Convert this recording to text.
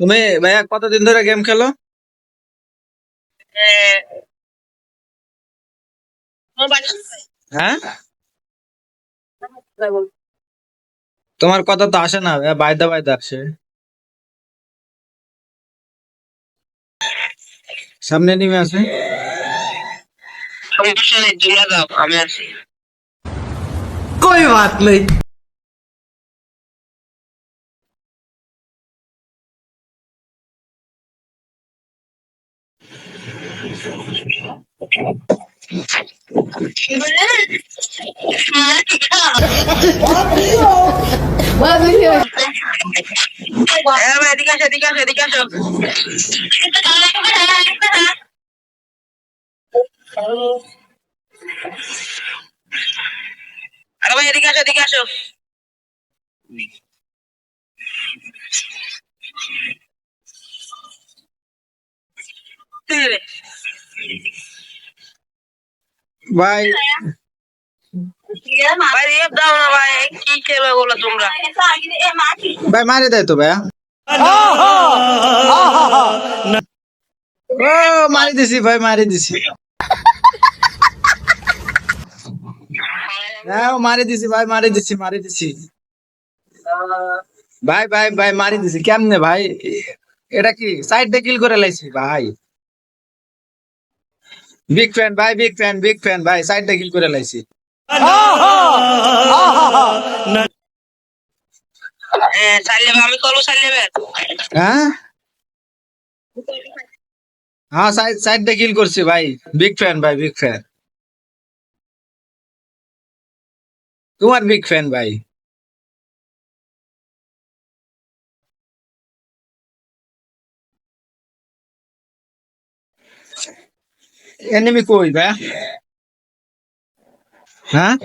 তুমি ভাইয়া কতদিন ধরে গেম খেলো হ্যাঁ তোমার কথা তো আসে না ভাইয়া বাইদা বাইদা আসে সামনে নেমে আসে সমস্যা নেই তোমরা যাও আমি আছি कोई बात नहीं আরে ভাই এদিকে আসো এদিকে আসো রে। ভাই ভাই মারে দেয় তো ভাইয়া ও মারি দিছি ভাই মারি দিছি হ্যাঁ মারি দিছি ভাই মারি দিছি মারি দিছি ভাই ভাই ভাই মারি দিছি কেমনে ভাই এটা কি সাইড দিয়ে কিল করে লাইছি ভাই বিগ ফ্যান ভাই বিগ ফ্যান বিগ ফ্যান ভাই সাইড দিয়ে কিল করে লাইছি। হ্যাঁ? হ্যাঁ সাইড সাইড দিয়ে কিল করছি, ভাই। বিগ ফ্যান ভাই বিগ ফ্যান তোমার বিগ ফ্যান ভাই। এনিমি কই ভাই হ্যাঁ?